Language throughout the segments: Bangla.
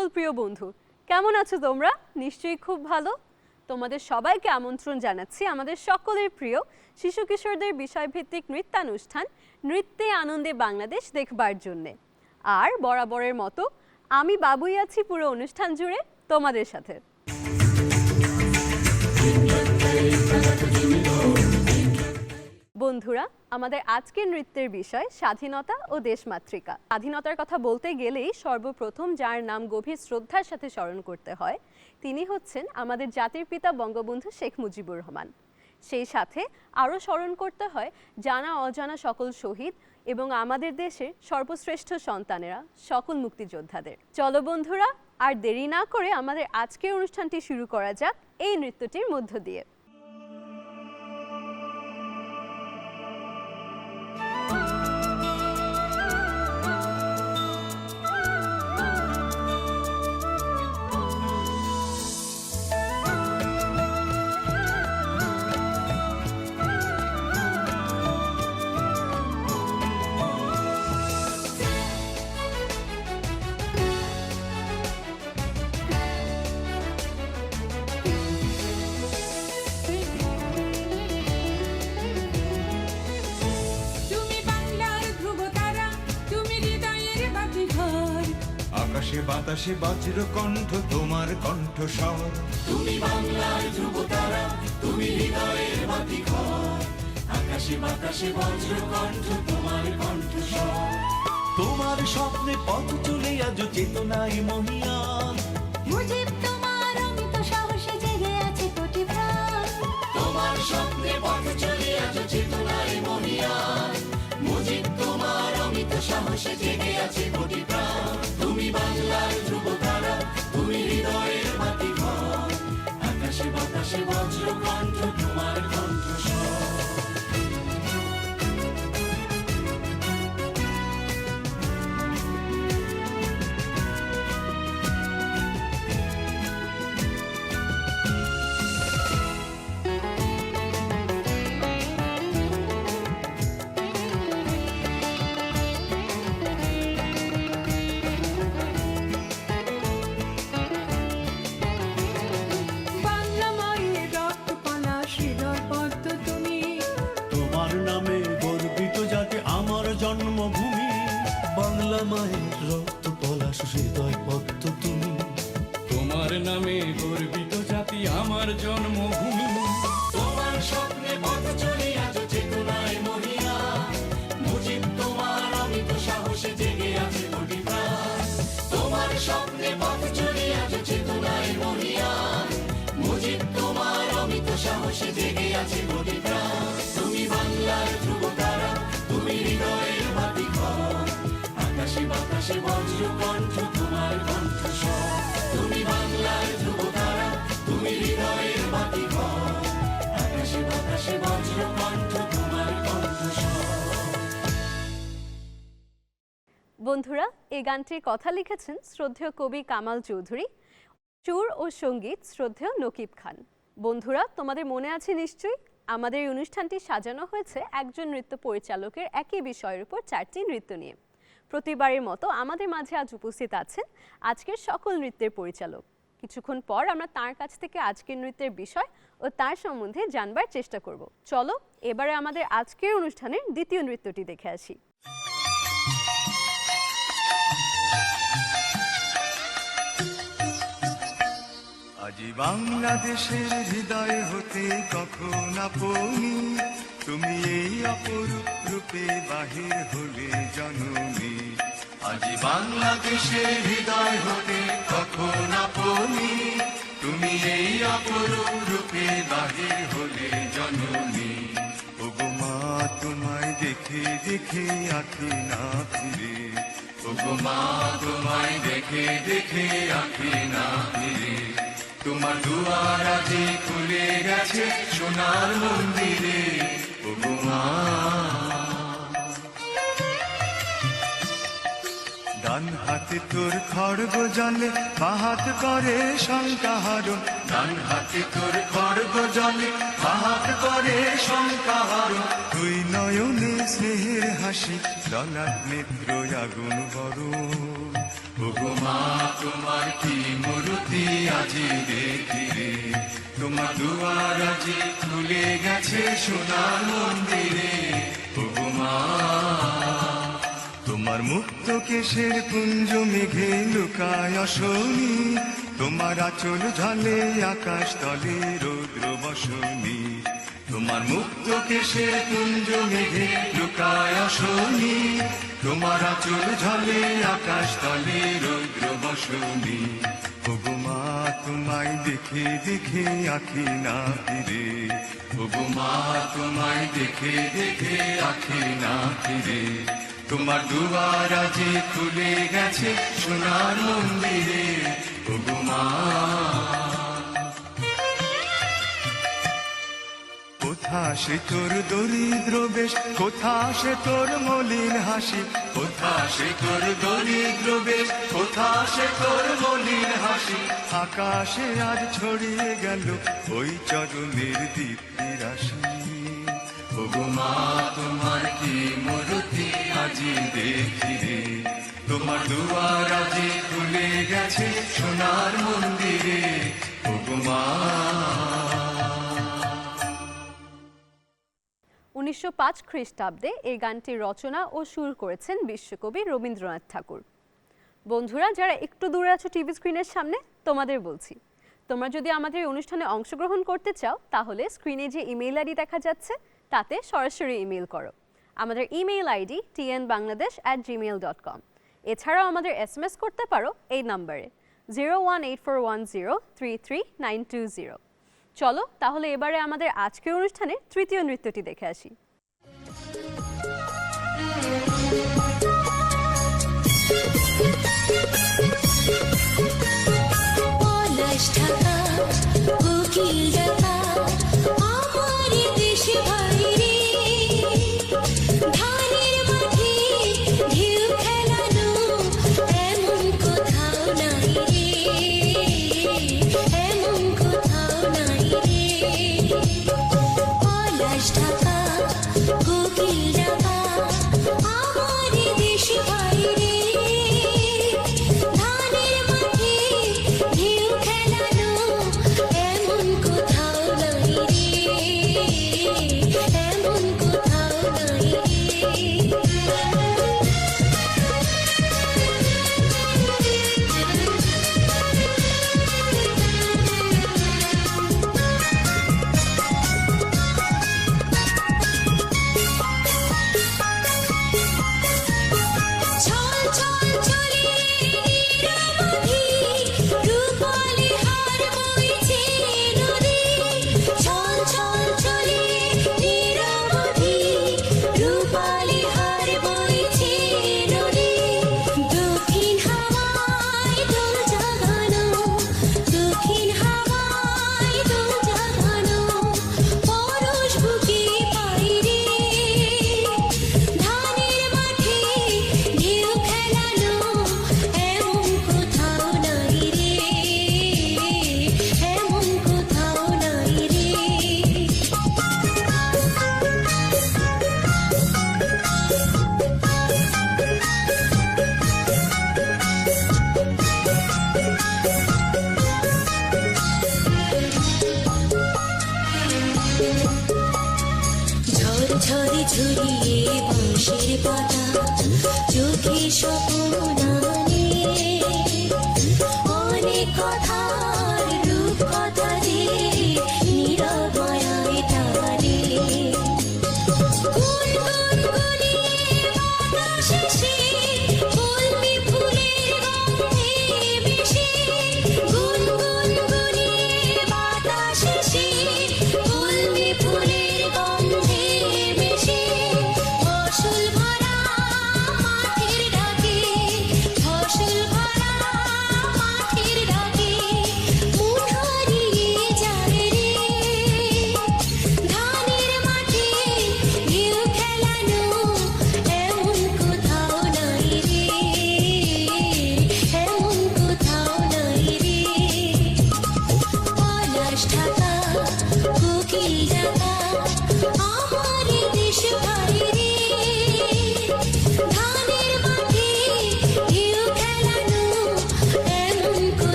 সকল প্রিয় বন্ধু, কেমন আছো তোমরা? নিশ্চয়ই খুব ভালো। তোমাদের সবাইকে আমন্ত্রণ জানাচ্ছি আমাদের সকলের প্রিয় শিশু কিশোরদের বিষয়ভিত্তিক নৃত্যানুষ্ঠান, নৃত্যে আনন্দে বাংলাদেশ দেখবার জন্যে। আর বরাবরের মতো, আমি বাবুই আছি পুরো অনুষ্ঠান জুড়ে তোমাদের সাথে। বন্ধুরা, আমাদের আজকের নৃত্যের বিষয় স্বাধীনতা ও দেশমাতৃকা। স্বাধীনতার কথা বলতে গেলেই সর্বপ্রথম যার নাম গভীর শ্রদ্ধার সাথে স্মরণ করতে হয়, তিনি হচ্ছেন আমাদের জাতির পিতা বঙ্গবন্ধু শেখ মুজিবুর রহমান। সেই সাথে আরও স্মরণ করতে হয় জানা অজানা সকল শহীদ এবং আমাদের দেশের সর্বশ্রেষ্ঠ সন্তানেরা, সকল মুক্তিযোদ্ধাদের। চলো বন্ধুরা, আর দেরি না করে আমাদের আজকের অনুষ্ঠানটি শুরু করা যাক, এই নৃত্যটির মধ্য দিয়ে। বাতাসে বজ্র কণ্ঠ তোমার কণ্ঠ স্বর তুমি বাংলার ধ্রুবতারা তুমি হৃদয়ের বাতি ঘর আকাশে বাতাসে বজ্র কণ্ঠ তোমার কণ্ঠ তোমার স্বপ্নে পথ চলে আজ চেতনায় মহিয়ান। মুজিব সাহসে জেগে আছে কোটি প্রাণ। তুমি বাংলার ধ্রুবতারা, তুমি হৃদয়ের বাতি ঘর আকাশে বাতাসে বজ্র কণ্ঠ বন্ধুরা, এই গানটির কথা লিখেছেন শ্রদ্ধেয় কবি কামাল চৌধুরী, সুর ও সংগীত শ্রদ্ধেয় নকিব খান। বন্ধুরা, তোমাদের মনে আছে নিশ্চয়ই, আমাদের এই অনুষ্ঠানটি সাজানো হয়েছে একজন নৃত্য পরিচালকের একই বিষয়ের উপর চারটি নৃত্য নিয়ে। প্রতিবারের মতো আমাদের মাঝে আজ উপস্থিত আছেন আজকের সকল নৃত্যের পরিচালক। কিছুক্ষণ পর আমরা তার কাছ থেকে আজকের নৃত্যের বিষয় ও তার সম্বন্ধে জানবার চেষ্টা করব। চলো, এবারে আমাদের আজকের অনুষ্ঠানের দ্বিতীয় নৃত্যটি দেখে আসি। আজি বাংলাদেশের হৃদয় হতে কখন আপনি? তুমি এই অপরূপ রূপে বাহির হলে জননী। আজি বাংলাদেশের হৃদয় হতে কখন আপনি? তুমি এই অপরূপ রূপে বাহির হলে জননী। ওগো মা, তোমায় দেখে দেখে আঁখি না ফিরে। ওগো মা, তোমায় দেখে দেখে আঁখি না ফিরে। তোমার দুয়ার আজি খুলে গেছে সোনার মন্দিরে ডান হাতে তোর খড়গ জলে বাহাত করে শঙ্কাহারণ। ডান হাতে তোর খড়গ জলে বাহাত করে শঙ্কাহারণ। তুই নয়নে স্নেহের হাসি ললাট নেত্র আগুন বরণ। মা তোমার কি মূর্তি আজি দেখি? রে তোমার দুয়ার আজি খুলে গেছে মন্দিরে। তোমার মুক্ত কেশের কুঞ্জ মেঘে লুকায় অশনি। তোমার আচল ঝালে আকাশ তলে রৌদ্র বসনি। তোমার মুক্ত কেশের কুঞ্জ মেঘে লুকায় অশনি। তোমার আচল ঝলে আকাশ তলে রৌদ্র বসনি। ওগো মা, তোমায় দেখে দেখে আখি না ফিরে। ওগো মা, তোমায় দেখে দেখে আখি না ফিরে। তোমার দুয়ার আজে খুলে গেছে সোনার মন্দিরে। ওগো কোথা সে তোর দরিদ্র বেশ? কোথা সে তোর মলিন হাসি? কোথা সে তোর দরিদ্র বেশ? কোথা সে তোর মলিন হাসি? আকাশে আজ ছড়িয়ে গেল ওই চরণের দীপ্তি রাশি মা, তোমার কি মূর্তি আজি দেখি রে? তোমার দুয়ার আজি খুলে গেছে সোনার মন্দিরে। মা। পাঁচ খ্রিস্টাব্দে এই গানটি রচনা ও সুর করেছেন বিশ্বকবি রবীন্দ্রনাথ ঠাকুর। বন্ধুরা, যারা একটু দূরে আছো টিভি স্ক্রিনের সামনে, তোমাদের বলছি, তোমরা যদি আমাদের অনুষ্ঠানে অংশগ্রহণ করতে চাও, তাহলে স্ক্রিনে যে ইমেইল আইডি দেখা যাচ্ছে, তাতে সরাসরি ইমেল করো। আমাদের email ID TN Bangladesh at gmail dot com এছাড়াও আমাদের এস এম এস করতে পারো এই নাম্বারে zero one eight four one zero three three nine two zero চলো, তাহলে এবারে আমাদের আজকের অনুষ্ঠানে তৃতীয় নৃত্যটি দেখে আসি। পলাশ ঢাকা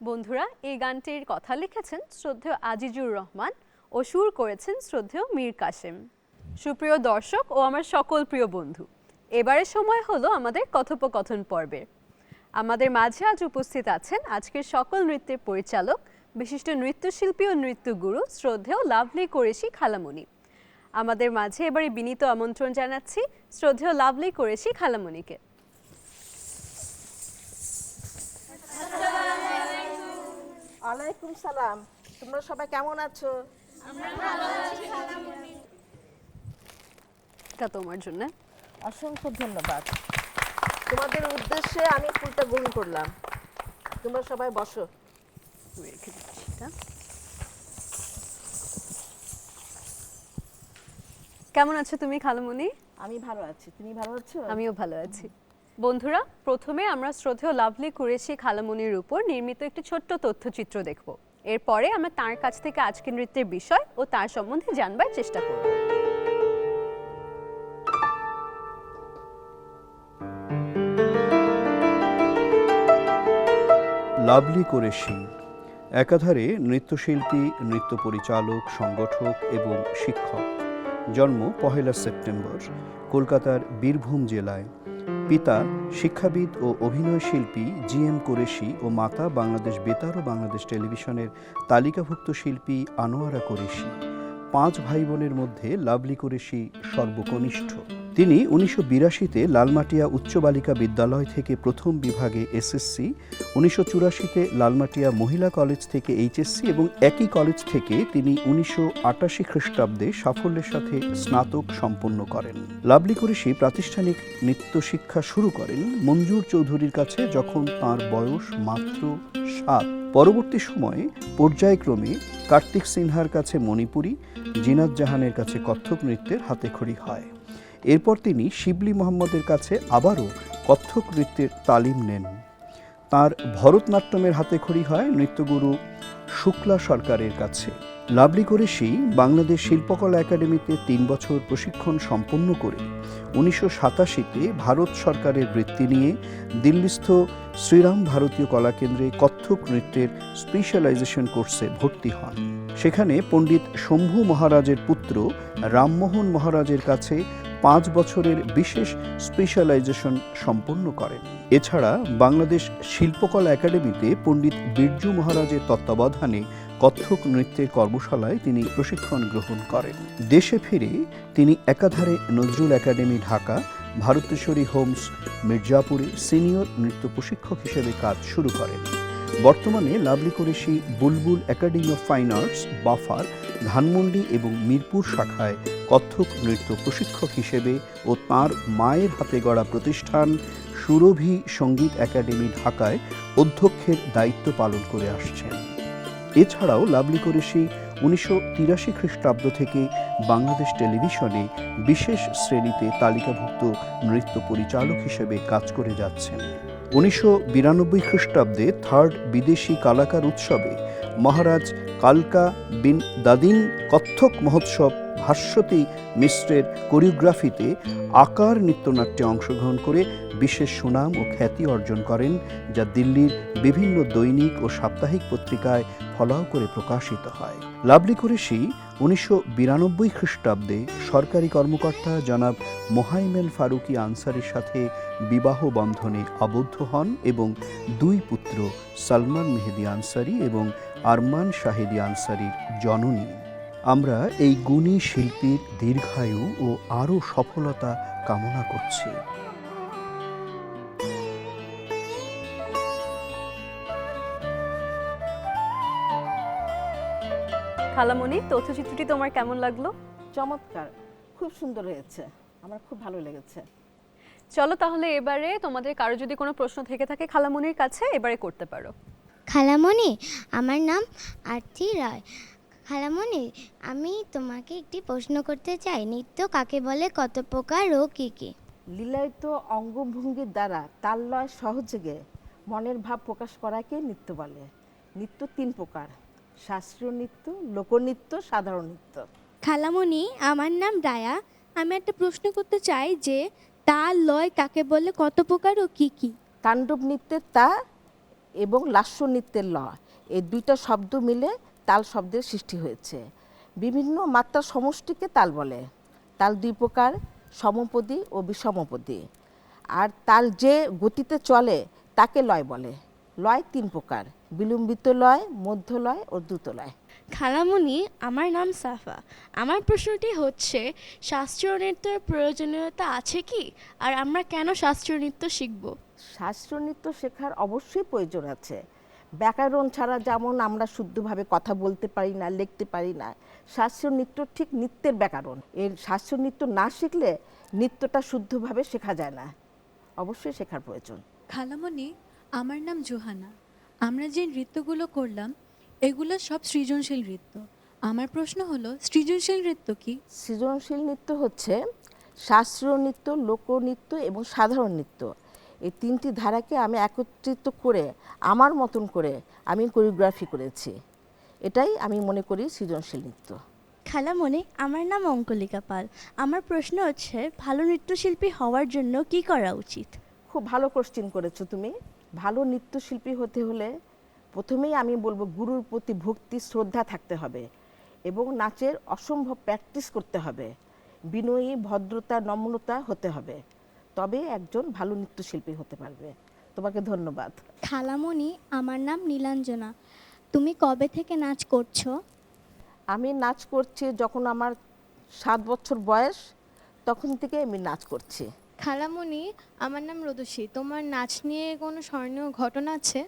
বন্ধুরা এই গানটির কথা লিখেছেন শ্রদ্ধেয় আজিজুর রহমান ও সুর করেছেন শ্রদ্ধেয় মীর কাসেম সুপ্রিয় দর্শক ও আমার সকল প্রিয় বন্ধু এবারের সময় হলো আমাদের কথোপকথন পর্বের। আমাদের মাঝে আজ উপস্থিত আছেন আজকের সকল নৃত্যের পরিচালক বিশিষ্ট নৃত্যশিল্পী ও নৃত্যগুরু শ্রদ্ধেয় লাভলি কোরেশি খালামণি। আমাদের মাঝে এবারে বিনীত আমন্ত্রণ জানাচ্ছি শ্রদ্ধেয় লাভলি কোরেশি খালামণিকে। ওয়ালাইকুম সালাম। তোমরা সবাই কেমন আছো? এটা তোমার জন্য। অসংখ্য ধন্যবাদ। তোমাদের উদ্দেশ্যে আমি ফুলটা গ্রহণ করলাম। তোমরা সবাই বসো। রেখে দিচ্ছি এটা। কেমন আছো তুমি খালামণি? আমি ভালো আছি। তুমি ভালো আছো? আমিও ভালো আছি। বন্ধুরা প্রথমে আমরা শ্রদ্ধেয় লাভলি কুরেশি খালামণির উপর নির্মিত একটি ছোট্ট তথ্যচিত্র দেখব। এরপরে আমরা তার কাছ থেকে আজকের নৃত্যের বিষয় ও তার সম্বন্ধে জানবার চেষ্টা করব। লাভলি কোরেশি একাধারে নৃত্যশিল্পী নৃত্য পরিচালক সংগঠক এবং শিক্ষক। জন্ম পহেলা সেপ্টেম্বর, কলকাতার বীরভূম জেলায়। পিতা শিক্ষাবিদ ও অভিনয় শিল্পী জি এম কোরেশি ও মাতা বাংলাদেশ বেতার ও বাংলাদেশ টেলিভিশনের তালিকাভুক্ত শিল্পী আনোয়ারা কোরেশি। পাঁচ ভাই বোনের মধ্যে লাভলি কোরেশি সর্বকনিষ্ঠ। তিনি উনিশশো বিরাশিতে লালমাটিয়া উচ্চ বালিকা বিদ্যালয় থেকে প্রথম বিভাগে এসএসসি, উনিশশো চুরাশিতে লালমাটিয়া মহিলা কলেজ থেকে এইচএসসি এবং একই কলেজ থেকে তিনি উনিশশো আটাশি খ্রিস্টাব্দে সাফল্যের সাথে স্নাতক সম্পন্ন করেন। লাভলি কুরেশি প্রাতিষ্ঠানিক নৃত্য শিক্ষা শুরু করেন মঞ্জুর চৌধুরীর কাছে যখন তার বয়স মাত্র সাত। পরবর্তী সময়ে পর্যায়ক্রমে কার্তিক সিনহার কাছে মণিপুরী, জিনাত জাহানের কাছে কত্থক নৃত্যের হাতেখড়ি হয়। এরপর তিনি শিবলি মোহাম্মদের কাছে আবারও কত্থক নৃত্যের তালিম নেন। তার ভরতনাট্যমের হাতেখড়ি হয় নৃত্যগুরু শুক্লা সরকারের কাছে। লাভলি কোরেশি বাংলাদেশ শিল্পকলা একাডেমিতে তিন বছর প্রশিক্ষণ সম্পন্ন করে উনিশশো সাতাশিতে ভারত সরকারের বৃত্তি নিয়ে দিল্লিস্থ শ্রীরাম ভারতীয় কলাকেন্দ্রে কত্থক নৃত্যের স্পেশালাইজেশন কোর্সে ভর্তি হন। সেখানে পণ্ডিত শম্ভু মহারাজের পুত্র রামমোহন মহারাজের কাছে পাঁচ বছরের বিশেষ স্পেশালাইজেশন সম্পন্ন করেন। এছাড়া বাংলাদেশ শিল্পকলা একাডেমিতে পণ্ডিত বিরজু মহারাজের তত্ত্বাবধানে কত্থক নৃত্যের কর্মশালায় তিনি প্রশিক্ষণ গ্রহণ করেন। দেশে ফিরে তিনি একাধারে নজরুল একাডেমি ঢাকা, ভারতেশ্বরী হোমস, মির্জাপুরে সিনিয়র নৃত্য প্রশিক্ষক হিসেবে কাজ শুরু করেন। বর্তমানে Lovely Qureshi Bulbul academy of fine arts, buffer Dhanmondi এবং মিরপুর শাখায় কত্থক নৃত্য প্রশিক্ষক হিসেবে ও তার মায়ের হাতে গড়া প্রতিষ্ঠান সুরভি সংগীত একাডেমি ঢাকায় অধ্যক্ষের দায়িত্ব পালন করে আসছেন। এছাড়াও লাভলি কোরেশি উনিশশো তিরাশি খ্রিস্টাব্দ থেকে বাংলাদেশ টেলিভিশনে বিশেষ শ্রেণীতে তালিকাভুক্ত নৃত্য পরিচালক হিসেবে কাজ করে যাচ্ছেন। উনিশশো বিরানব্বই খ্রিস্টাব্দে থার্ড বিদেশি কালাকার উৎসবে মহারাজ কালকা বিন দাদিন কত্থক মহোৎসব ভাস্বতী মিশ্রের কোরিওগ্রাফিতে আকার নৃত্যনাট্যে অংশগ্রহণ করে বিশেষ সুনাম ও খ্যাতি অর্জন করেন, যা দিল্লির বিভিন্ন দৈনিক ও সাপ্তাহিক পত্রিকায় ফলাও করে প্রকাশিত হয়। লাভলি কুরেশি উনিশশো বিরানব্বই খ্রিস্টাব্দে সরকারি কর্মকর্তা জনাব মোহাইমেল ফারুকি আনসারির সাথে বিবাহ বন্ধনে আবদ্ধ হন এবং দুই পুত্র সালমান মেহেদি আনসারি এবং আরমান শাহিদি আনসারির জননী। আমরা এই গুণী শিল্পীর দীর্ঘায়ু ও আরও সফলতা কামনা করছি। খালামণি তথ্যচিত্রটি তোমার কেমন লাগল? চমৎকার। খুব সুন্দর হয়েছে। আমার খুব ভালো লেগেছে। চলো তাহলে এবারে তোমাদের কারও যদি কোনো প্রশ্ন থেকে থাকে খালামণির কাছে এবারে করতে পারো। খালামণি আমার নাম আরতি রায়। খালামণি আমি তোমাকে একটি প্রশ্ন করতে চাই। নৃত্য কাকে বলে? কত প্রকার ও কী কী? লীলায়িত অঙ্গভঙ্গির দ্বারা তাল লয় সহযোগে মনের ভাব প্রকাশ করাকে নৃত্য বলে। নৃত্য তিন প্রকার। শাস্ত্রীয় নৃত্য লোকনৃত্য সাধারণ নৃত্য। খালামণি আমার নাম রায়া। আমি একটা প্রশ্ন করতে চাই যে তাল লয় কাকে বলে? কত প্রকার ও কি কি? তাণ্ডব নৃত্যের তা এবং লাস্য নৃত্যের ল এই দুইটা শব্দ মিলে তাল শব্দের সৃষ্টি হয়েছে। বিভিন্ন মাত্রার সমষ্টিকে তাল বলে। তাল দুই প্রকার, সমপদী ও বিষমপদী। আর তাল যে গতিতে চলে, তাকে লয় বলে। লয় তিন প্রকার, বিলম্বিত লয়, মধ্য লয় ও দ্রুত লয়। খালামণি আমার নাম সাফা। আমার প্রশ্নটি হচ্ছে, শাস্ত্রীয় নৃত্যের প্রয়োজনীয়তা আছে কি? আর আমরা কেন শাস্ত্রীয় নৃত্য শিখব? শাস্ত্রীয় নৃত্য শেখার অবশ্যই প্রয়োজন আছে। ব্যাকরণ ছাড়া যেমন আমরা শুদ্ধভাবে কথা বলতে পারি না লিখতে পারি না শাস্ত্রীয় নৃত্য ঠিক নৃত্যের ব্যাকরণ। এর শাস্ত্রীয় নৃত্য না শিখলে নৃত্যটা শুদ্ধভাবে শেখা যায় না। অবশ্যই শেখার প্রয়োজন। খালামণি আমার নাম জোহানা। আমরা যে নৃত্যগুলো করলাম এগুলো সব সৃজনশীল নৃত্য। আমার প্রশ্ন হলো সৃজনশীল নৃত্য কি? সৃজনশীল নৃত্য হচ্ছে শাস্ত্রীয় নৃত্য লোকনৃত্য এবং সাধারণ নৃত্য। এই তিনটি ধারাকে আমি একত্রিত করে আমার মতন করে আমি কোরিওগ্রাফি করেছি। এটাই আমি মনে করি সৃজনশীল নৃত্য। খালামণি আমার নাম অঙ্কলিকা পাল। আমার প্রশ্ন হচ্ছে ভালো নৃত্যশিল্পী হওয়ার জন্য কি করা উচিত? খুব ভালো কোশ্চিন করেছ তুমি। ভালো নৃত্যশিল্পী হতে হলে প্রথমেই আমি বলব গুরুর প্রতি ভক্তি শ্রদ্ধা থাকতে হবে এবং নাচের অসম্ভব প্র্যাকটিস করতে হবে। বিনয়ী ভদ্রতা নম্রতা হতে হবে। তবে একজন ভালো নৃত্যশিল্পী হতে পারবে। তোমাকে ধন্যবাদ। খালামণি আমার নাম নীলাঞ্জনা। তুমি কবে থেকে নাচ করছ? আমি নাচ করছি যখন আমার সাত বছর বয়স তখন থেকে আমি নাচ করছি। খালামণি আমার নাম রদুষী তোমার নাচ নিয়ে কোনো স্মরণীয় ঘটনা আছে?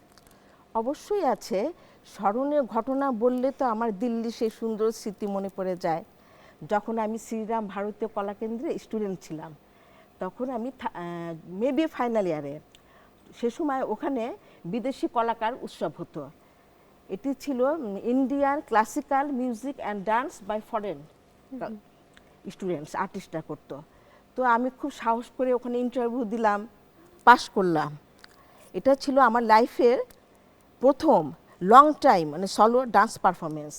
অবশ্যই আছে। স্মরণীয় ঘটনা বললে তো আমার দিল্লি সেই সুন্দর স্মৃতি মনে পড়ে যায়। যখন আমি শ্রীরাম ভারতীয় কলাকেন্দ্রে স্টুডেন্ট ছিলাম তখন আমি মেবি ফাইনাল ইয়ারে সে সময় ওখানে বিদেশি কলাকার উৎসব হতো। এটি ছিল Indian classical music and dance by foreign students আর্টিস্টরা করতো। তো আমি খুব সাহস করে ওখানে ইন্টারভিউ দিলাম পাশ করলাম। এটা ছিল আমার লাইফের প্রথম লং টাইম মানে সলো ডান্স পারফরমেন্স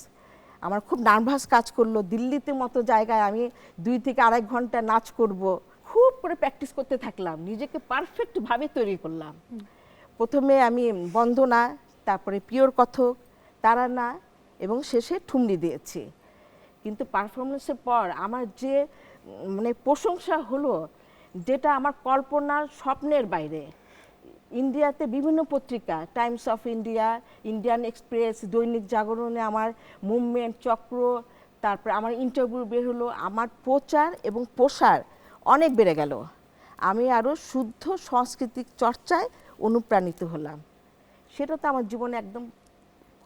আমার খুব নার্ভাস কাজ করল দিল্লিতে মতো জায়গায় আমি দুই থেকে আড়াই ঘণ্টা নাচ করব। খুব করে প্র্যাকটিস করতে থাকলাম, নিজেকে পারফেক্টভাবে তৈরি করলাম। প্রথমে আমি বন্দনা, তারপরে পিওর কথক, তারানা এবং শেষে ঠুমরি দিয়েছি। কিন্তু পারফরমেন্সের পর আমার যে মানে প্রশংসা হলো, যেটা আমার কল্পনার স্বপ্নের বাইরে। ইন্ডিয়াতে বিভিন্ন পত্রিকা Times of India Indian Express দৈনিক জাগরণে আমার মুভমেন্ট চক্র, তারপরে আমার ইন্টারভিউ বের হলো, আমার প্রচার এবং প্রসার অনেক বেড়ে গেল। আমি আরও শুদ্ধ সাংস্কৃতিক চর্চায় অনুপ্রাণিত হলাম। সেটা তো আমার জীবনে একদম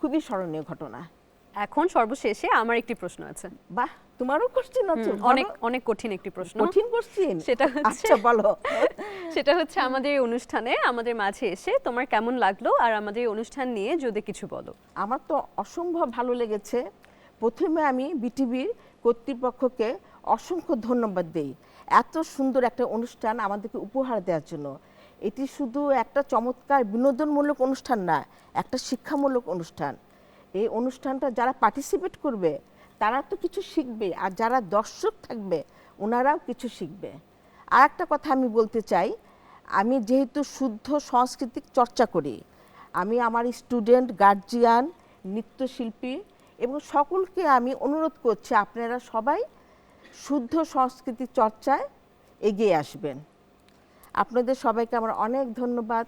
খুবই স্মরণীয় ঘটনা। এখন সর্বশেষে আমার একটি প্রশ্ন আছে। বাহ তোমারও কোশ্চেন আছে। অনেক অনেক কঠিন একটি প্রশ্ন। কঠিন কোশ্চেন সেটা হচ্ছে- আচ্ছা বলো। সেটা হচ্ছে আমাদের এই অনুষ্ঠানে আমাদের মাঝে এসে তোমার কেমন লাগল? আর আমাদের এই অনুষ্ঠান নিয়ে যদি কিছু বলো। আমার তো অসম্ভব ভালো লেগেছে। প্রথমে আমি বিটিভির কর্তৃপক্ষকে অসংখ্য ধন্যবাদ দেই। এত সুন্দর একটা অনুষ্ঠান আমাদেরকে উপহার দেওয়ার জন্য। এটি শুধু একটা চমৎকার বিনোদনমূলক অনুষ্ঠান না, একটা শিক্ষামূলক অনুষ্ঠান। এই অনুষ্ঠানটা যারা পার্টিসিপেট করবে, তারা তো কিছু শিখবে আর যারা দর্শক থাকবে, ওনারাও কিছু শিখবে। আর একটা কথা আমি বলতে চাই, আমি যেহেতু শুদ্ধ সাংস্কৃতিক চর্চা করি, আমি আমার স্টুডেন্ট গার্জিয়ান নৃত্যশিল্পী এবং সকলকে আমি অনুরোধ করছি, আপনারা সবাই শুদ্ধ সংস্কৃতি চর্চায় এগিয়ে আসবেন। আপনাদের সবাইকে আমার অনেক ধন্যবাদ।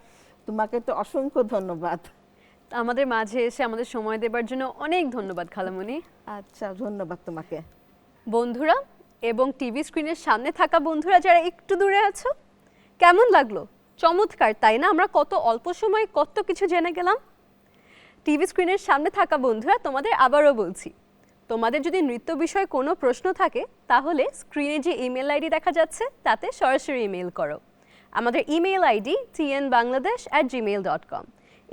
তোমাকে তো অসংখ্য ধন্যবাদ। আমাদের মাঝে এসে আমাদের সময় দেবার জন্য অনেক ধন্যবাদ খালামণি আচ্ছা ধন্যবাদ তোমাকে। বন্ধুরা এবং টিভি স্ক্রিনের সামনে থাকা বন্ধুরা যারা একটু দূরে আছো কেমন লাগল? চমৎকার তাই না? আমরা কত অল্প সময়ে কত কিছু জেনে গেলাম। টিভি স্ক্রিনের সামনে থাকা বন্ধুরা তোমাদের আবারও বলছি তোমাদের যদি নৃত্য বিষয়ে কোনো প্রশ্ন থাকে, তাহলে স্ক্রিনে যে ইমেল আইডি দেখা যাচ্ছে, তাতে সরাসরি ইমেল করো। আমাদের email ID TN Bangladesh at gmail dot com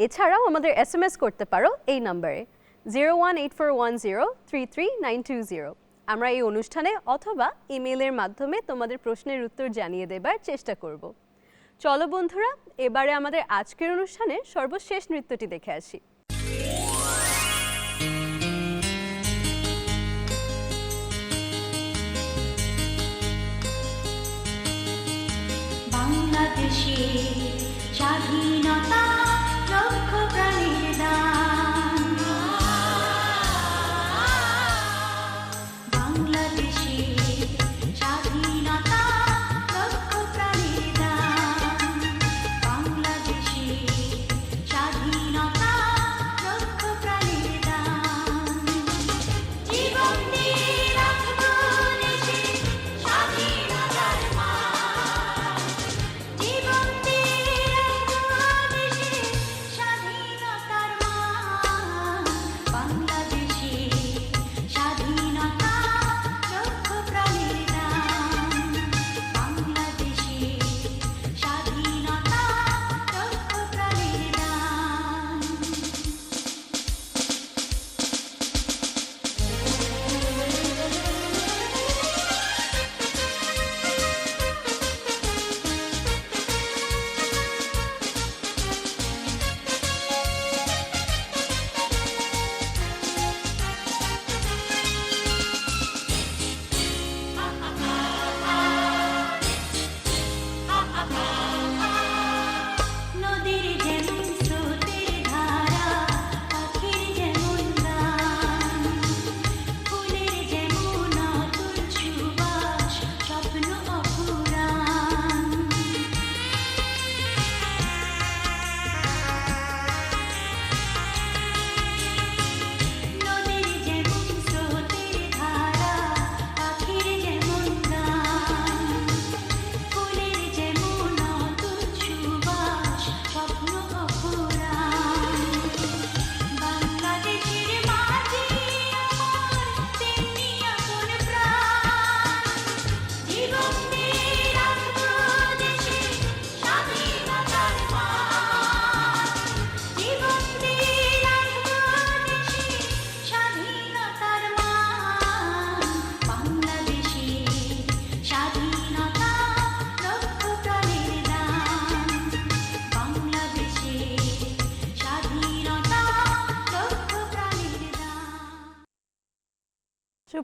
এছাড়াও আমাদের এস এম এস করতে পারো এই নম্বরে zero one eight four one zero three three nine two zero আমরা এই অনুষ্ঠানে অথবা ইমেলের মাধ্যমে তোমাদের প্রশ্নের উত্তর জানিয়ে দেবার চেষ্টা করব। চলো বন্ধুরা, এবারে আমাদের আজকের অনুষ্ঠানের সর্বশেষ নৃত্যটি দেখে আসি।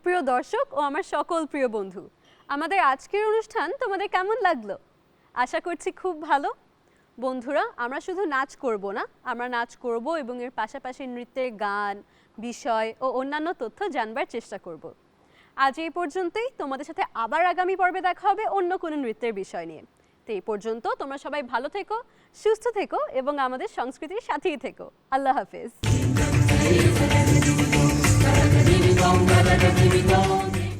সুপ্রিয় দর্শক ও আমার সকল প্রিয় বন্ধু, আমাদের আজকের অনুষ্ঠান তোমাদের কেমন লাগল? আশা করছি খুব ভালো। বন্ধুরা, আমরা শুধু নাচ করব না, আমরা নাচ করব এবং এর পাশাপাশি নৃত্যের গান, বিষয় ও অন্যান্য তথ্য জানবার চেষ্টা করব। আজ এই পর্যন্তই, তোমাদের সাথে আবার আগামী পর্বে দেখা হবে অন্য কোনো নৃত্যের বিষয় নিয়ে। তো এই পর্যন্ত, তোমরা সবাই ভালো থেকো, সুস্থ থেকো এবং আমাদের সংস্কৃতির সাথেই থেকো। আল্লাহ হাফেজ। long, da da da da da